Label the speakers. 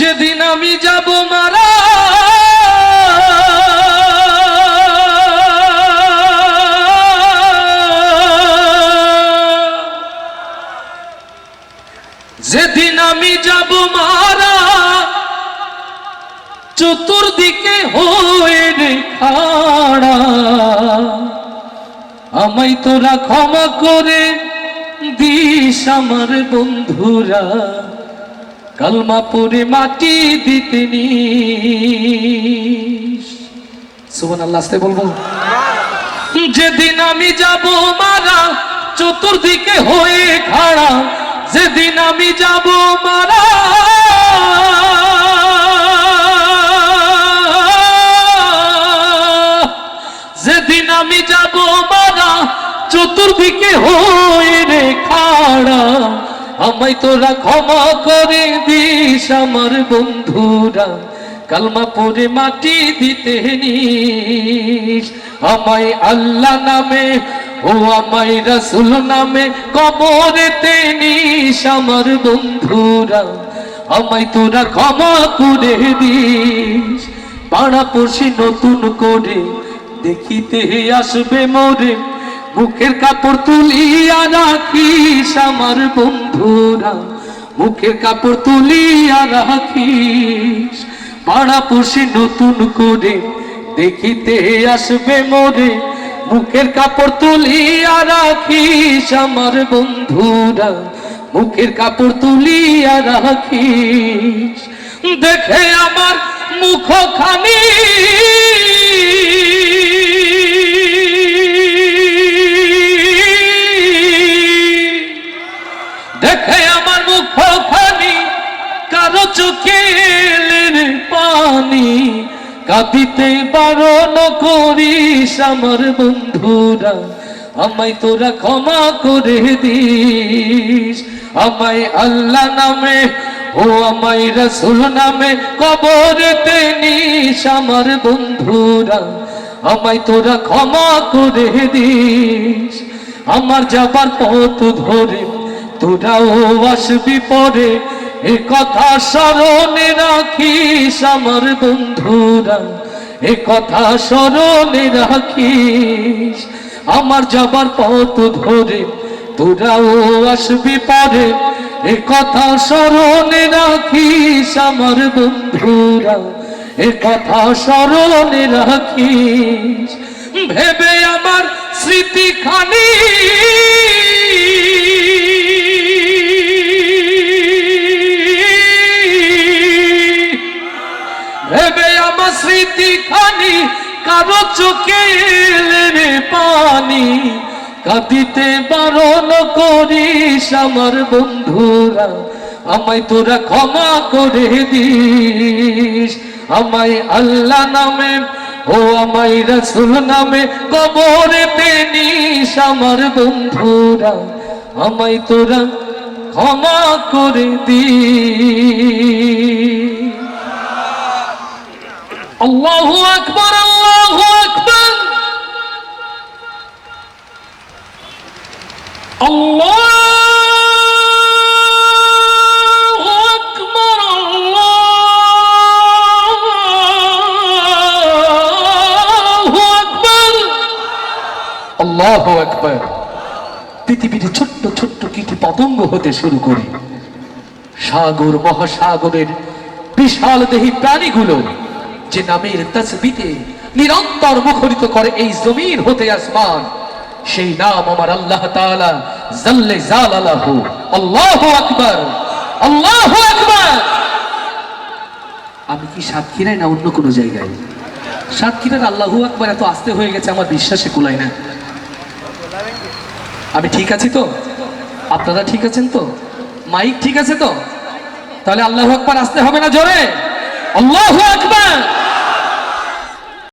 Speaker 1: যেদিন আমি যাব মারা, যেদিন আমি যাব মারা, চতুর্দিকে হয়ে খাড়া। আমায় তোরা ক্ষমা করে দিস আমার বন্ধুরা। কালমা পরে মাটি দিতে নিস। সুবহান আল্লাহ আসতে বলব। যেদিন আমি যাব মারা, চতুর্দিকে হয়ে খাড়া। যেদিন আমি যাব মারা, যেদিন আমি যাব মারা, চতুর্দিকে হয়ে রে খাড়া। আমায় তোরা ক্ষমা করে দিস আমার বন্ধুরা। কালমা পরে মাটি দিতে নিস। আমায় আল্লাহ নামে ও আমায় রসুল নামে কবরেতে নিস আমার বন্ধুরা। আমায় তোরা ক্ষমা করে দিস। পাড়া পড়শি নতুন করে দেখিতে আসবে মোরে। মুখের কাপড় তুলিয়া রাখিস আমার বন্ধুরা। মুখের কাপড় তুলিয়া রাখিস। পাড়া পড়শি নতুন করে দেখিতে আসবে মোরে। মুখের কাপড় তুলিয়া রাখিস আমার বন্ধুরা। মুখের কাপড় তুলিয়া রাখিস। দেখে আমার মুখ চোখের পানি কাঁদিতে বারণ করিস আমার বন্ধুরা। আমায় তোরা ক্ষমা করে দিস। আমায় আল্লাহ নামে ও আমায় রসুল নামে কবরেতে নিস আমার বন্ধুরা। আমায় তোরা ক্ষমা করে দিস। আমার যাবার পথ ধরে তোরাও আসবি পরে। এ কথা স্মরণে রাখিস আমার বন্ধুরা। এ কথা স্মরণে রাখিস আমার যাবার পথ ধরে। তোরাও আসবি পরে। এ কথা স্মরণে রাখিস আমার বন্ধুরা। এ কথা স্মরণে রাখিস। ভেবে আমার স্মৃতি স্মৃতি খানি, কারও চোখে রে পানি। কাঁদিতে বারণ করিস আমার বন্ধুরা, আমায় তোরা ক্ষমা করে দিস। আমায় আল্লাহ নামে, ও আমায় রসুল নামে কবরেতে নিস আমার বন্ধুরা। আমায় তোরা ক্ষমা করে দিস। আল্লাহু আকবার আল্লাহু আকবার। আল্লাহু আকবার আল্লাহু আকবার। আল্লাহু আকবার। পৃথিবীর ছোট্ট ছোট্ট কীট পতঙ্গ হতে শুরু করি। সাগর, মহাসাগরের বিশাল দেহী প্রাণীগুলো যে নামের তসবিতে নিরন্তর মুখরিত করে এই জমিন হতে আসমান, সেই নাম আমার আল্লাহ তাআলা জাল্লে জালালাহু। আল্লাহু আকবার আল্লাহু আকবার। আমি কি সাতক্ষীরায় না অন্য কোনো জায়গায়? সাতক্ষীরার আল্লাহু আকবার এত আস্তে হয়ে গেছে, আমার বিশ্বাসে কুলায় না। আমি ঠিক আছি তো? আপনারা ঠিক আছেন তো? মাইক ঠিক আছে তো? তাহলে আল্লাহু আকবার আসতে হবে না জোরে? আল্লাহু আকবার।